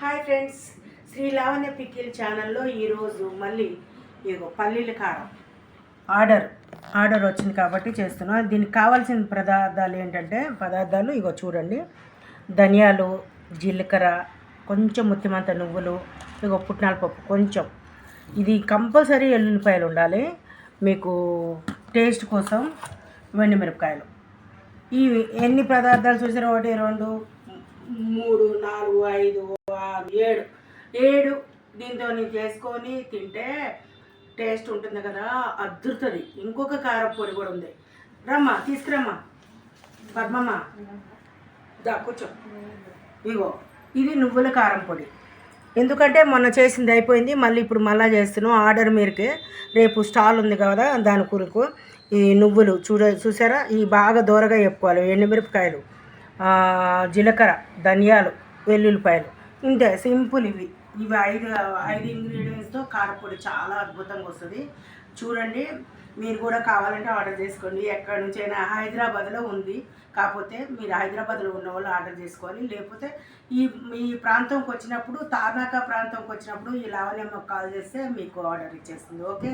Hi friends Shri Lavanya pickle ఛానల్లో ఈరోజు మళ్ళీ ఇగో పల్లీల కారం. ఆర్డర్ ఆర్డర్ వచ్చింది కాబట్టి చేస్తున్నాం దీనికి కావాల్సిన పదార్థాలు ఏంటంటే పదార్థాలు ఇగో చూడండి. ధనియాలు జీలకర్ర కొంచెం ముత్తిమంత నువ్వులు ఇగో పుట్నాల పప్పు కొంచెం. ఇది కంపల్సరీ ఎల్లుల్లిపాయలు ఉండాలి. మీకు టేస్ట్ కోసం వెండి మిరపకాయలు. ఇవి ఎన్ని పదార్థాలు చూసారు ఒకటి రెండు? మూడు నాలుగు ఐదు ఆరు ఏడు. ఏడు దీంతో చేసుకొని తింటే టేస్ట్ ఉంటుంది కదా అద్దురుతుంది. ఇంకొక కారం పొడి కూడా ఉంది. రమ్మా తీసుకురమ్మా. పద్మమ్మ. దా కూర్చో. ఇగో ఇది నువ్వుల కారం పొడి. ఎందుకంటే మొన్న చేసింది అయిపోయింది మళ్ళీ ఇప్పుడు మళ్ళీ చేస్తున్నాం. ఆర్డర్ మీరుకి రేపు స్టాల్ ఉంది కదా దాని కొరకు ఈ నువ్వులు చూడ చూసారా? ఈ బాగా దూరగా చెప్పుకోవాలి ఎండుమిరపకాయలు. జీలకర్ర ధనియాలు వెల్లుల్లిపాయలు. ఇంతే సింపుల్ ఇవి. ఇవి ఐదు ఐదు ఇంగ్రీడియంట్స్తో కారపొడి చాలా అద్భుతంగా వస్తుంది. చూడండి మీరు కూడా కావాలంటే ఆర్డర్ చేసుకోండి. ఎక్కడి నుంచైనా హైదరాబాద్లో ఉంది. కాకపోతే మీరు హైదరాబాద్లో ఉన్న వాళ్ళు ఆర్డర్ చేసుకోవాలి. లేకపోతే ఈ ఈ ప్రాంతంకి వచ్చినప్పుడు తార్నాక ప్రాంతంకి వచ్చినప్పుడు ఈ లావణ్యమ్మకు కాల్ చేస్తే మీకు ఆర్డర్ ఇచ్చేస్తుంది. ఓకే?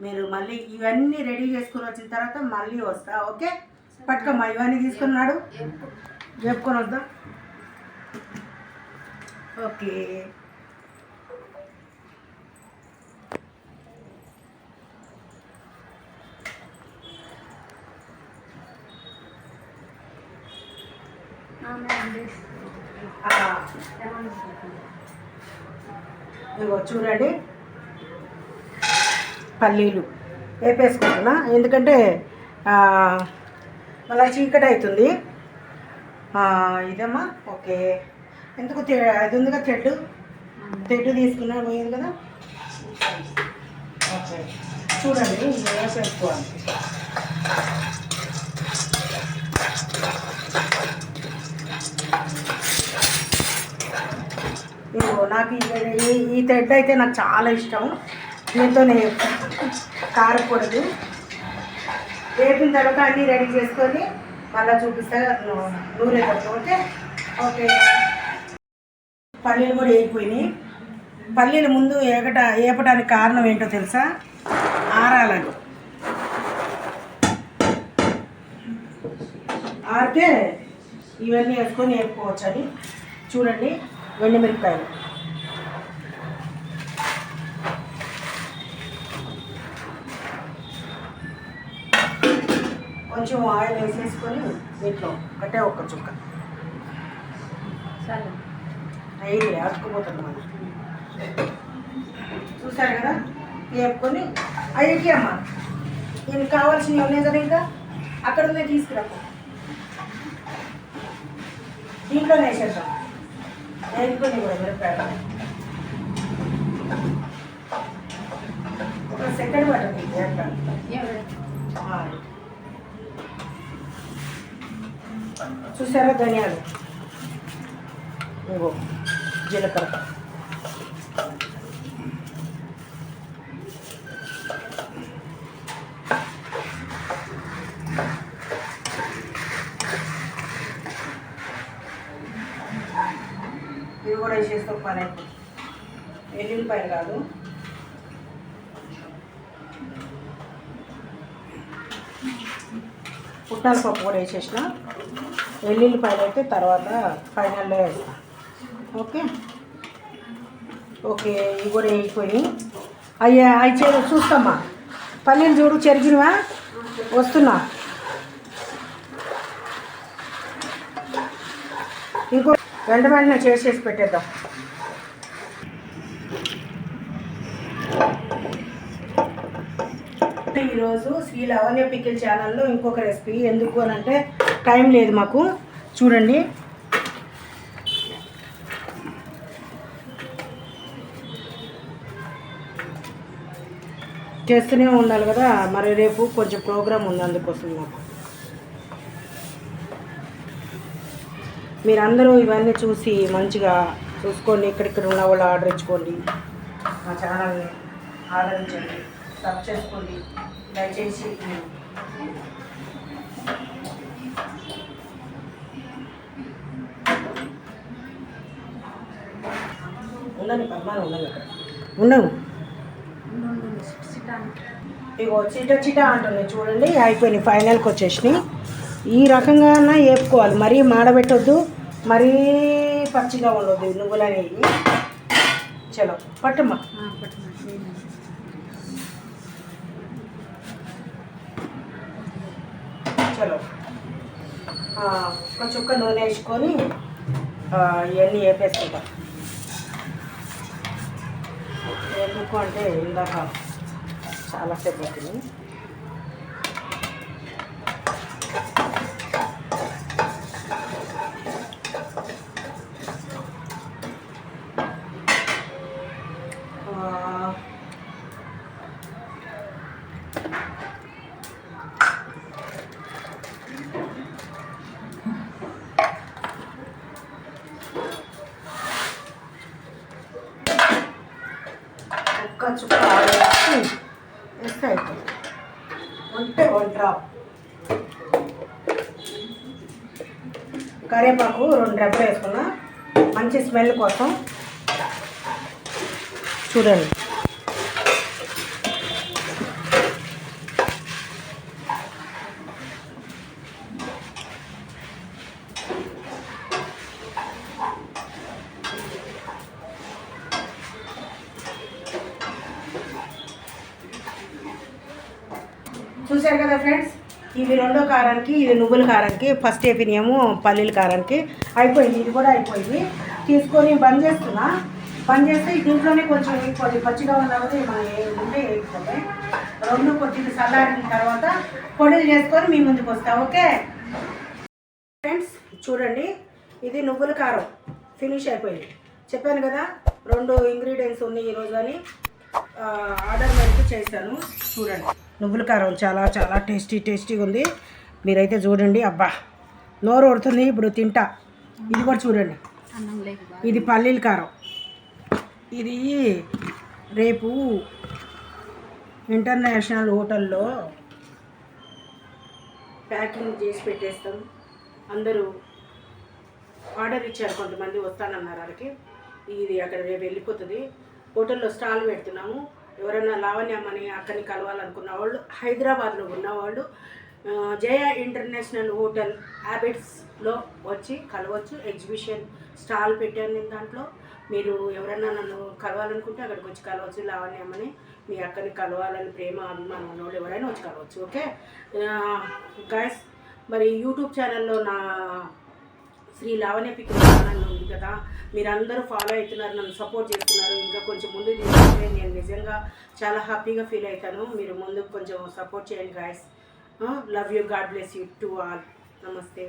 మీరు మళ్ళీ ఇవన్నీ రెడీ చేసుకుని వచ్చిన తర్వాత మళ్ళీ వస్తా. ఓకే? పట్టుకోమ్మా ఇవన్నీ తీసుకున్నాడు. చెప్పుకొని వద్దాం ఓకే. ఆ, చూడండి. పల్లీలు. వేపేసుకుంటున్నా ఎందుకంటే మళ్ళీ చీకటి అవుతుంది ఇదమ్మా ఓకే. ఎందుకు తె- అది ఉందిగా థ్రెడ్ థ్రెడ్ తీసుకున్నా పోయింది కదా? ఓకే. చూడండి ఇది వేసేసుకోవాలి ఇదిగో నాకు ఈ- థ్రెడ్ అయితే నాకు చాలా ఇష్టం. దీంతోనే కారపొడదు వేపిన తర్వాత అన్నీ రెడీ చేసుకొని మళ్ళీ చూపిస్తా. నూనె పట్టుకుంటే ఓకే ఓకే. పల్లీలు కూడా వేగిపోయినాయి పల్లీలు ముందు ఏగట ఏపడానికి కారణం ఏంటో తెలుసా? ఆరాలని. ఆరితే ఇవన్నీ వేసుకొని వేపుకోవచ్చు అని చూడండి మిరపకాయలు. కొంచెం ఆయిల్ వేసేసుకొని దీంట్లో ఒకటే ఒక్క చుక్క. అయ్యి అతుకుపోతుంది మనం చూసారు కదా? వేపుకొని అయ్యి అమ్మ. దీనికి కావాల్సినవి ఉన్నాయి కదా ఇంకా? అక్కడ ఉన్నాయి తీసుకురా. దీంట్లోనే వేసేద్దాం. వేసుకొని కూడా మిరపకాయలు ఒక సెకండ్ పడుతుంది వేపకాయలు. చూసారా ధనియాలు? ఇంకో జీలకర్ర. ఇవి కూడా వేసేస్తే పని అయిపోతుంది. ఎల్లుల్లిపాయలు కాదు. పుట్టాల పప్పు కూడా వేసేసిన. వెల్లుల్లిపాయలు అయితే తర్వాత ఫైనల్లో వేస్తా. ఓకే? ఓకే ఇవి కూడా వేయిపోయి అయ్యా అవి చే చూస్తామ్మా. పల్లీలు చూడు చెరిగినవా? వస్తున్నా. ఇంకో వెంట వెంటనే చేసేసి పెట్టేద్దాం. ఈరోజు శ్రీ లవణ్య పికిల్ ఛానల్లో ఇంకొక రెసిపీ. ఎందుకు అని అంటే టైం లేదు మాకు. చూడండి. చేస్తూనే ఉండాలి కదా. మరి రేపు కొంచెం ప్రోగ్రామ్ ఉంది అందుకోసం మాకు. మీరందరూ ఇవన్నీ చూసి మంచిగా చూసుకోండి. ఇక్కడిక్కడ ఉన్న వాళ్ళు ఆర్డర్ ఇచ్చుకోండి. మా ఛానల్ని ఆదరించండి. సబ్ చేసుకోండి. దయచేసి ఉండని అక్కడ. ఉండవు ఇగో చిట చిట అంటుంది చూడండి. అయిపోయినాయి ఫైనల్కి వచ్చేసినాయి. ఈ రకంగా వేపుకోవాలి మరీ మాడబెట్టొద్దు మరీ పచ్చిగా ఉండొద్దు. నువ్వులు అనేవి. చలో పట్టమ్మా చలో. ఆ, కొంచెం చుక్క నూనె వేసుకొని ఆ, ఇవన్నీ వేపేసుకుంటాం ఎందుకు అంటే ఇందాక చాలాసేపు పట్టింది. ఒక్క చుక్క ఆయిల్ వేసి వేస్తే అయిపోతుంది ఉంటే వన్ డ్రాప్. కరివేపాకు రెండు రెబ్బలు వేసుకున్నా. మంచి స్మెల్ కోసం చూడండి. చూశారు కదా ఫ్రెండ్స్ ఇవి రెండో కారానికి ఇది నువ్వుల కారానికి ఫస్ట్ ఏపీనియము పల్లీల కారానికి. అయిపోయింది ఇది కూడా అయిపోయింది. తీసుకొని బంద్ చేస్తున్నా. బంద్ చేస్తే దీంట్లోనే కొంచెం వేయిపోయి పచ్చిగా ఉన్నది మనం ఉంటే వేయిపోతాయి రెండు కొద్దిగా చల్లారిన తర్వాత పొడిలు చేసుకొని మీ ముందుకు వస్తా ఓకే? ఫ్రెండ్స్ చూడండి ఇది నువ్వుల కారం. ఫినిష్ అయిపోయింది. చెప్పాను కదా రెండు ఇంగ్రీడియంట్స్ ఉన్నాయి ఈరోజు అని. ఆర్డర్ మేరకు చేశాను. చూడండి. నువ్వుల కారం చాలా చాలా టేస్టీ టేస్టీగా ఉంది. మీరైతే చూడండి అబ్బా నోరు కొడుతుంది ఇప్పుడు తింటా. ఇది కూడా చూడండి. ఇది పల్లీల కారం. ఇది రేపు ఇంటర్నేషనల్ హోటల్లో ప్యాకింగ్ చేసి పెట్టేస్తాం. అందరూ ఆర్డర్ ఇచ్చారు కొంతమంది వస్తానన్నారు వాళ్ళకి ఇది అక్కడ రేపు వెళ్ళిపోతుంది. హోటల్లో స్టాల్ పెడుతున్నాము. ఎవరైనా లావణ్యమ్మని అక్కని కలవాలనుకున్న వాళ్ళు హైదరాబాద్లో ఉన్నవాళ్ళు జయ ఇంటర్నేషనల్ హోటల్ హ్యాబిట్స్లో వచ్చి కలవచ్చు ఎగ్జిబిషన్ స్టాల్ పెట్టాను నేను దాంట్లో. మీరు ఎవరైనా నన్ను కలవాలనుకుంటే అక్కడికి వచ్చి కలవచ్చు లావణ్యమ్మని. మీ అక్కని కలవాలని ప్రేమ అభిమానం ఉన్నవాళ్ళు ఎవరైనా వచ్చి కలవచ్చు ఓకే? గాయస్ మరి యూట్యూబ్ ఛానల్లో నా శ్రీ లావణ్య పిక్ ఛానల్ ఉంది కదా. మీరందరూ ఫాలో అవుతున్నారు నన్ను సపోర్ట్ చేస్తున్నారు. ఇంకా కొంచెం ముందు తీసుకుంటే నేను నిజంగా చాలా హ్యాపీగా ఫీల్ అవుతాను. మీరు ముందుకు కొంచెం సపోర్ట్ చేయండి guys love you God bless you to all నమస్తే.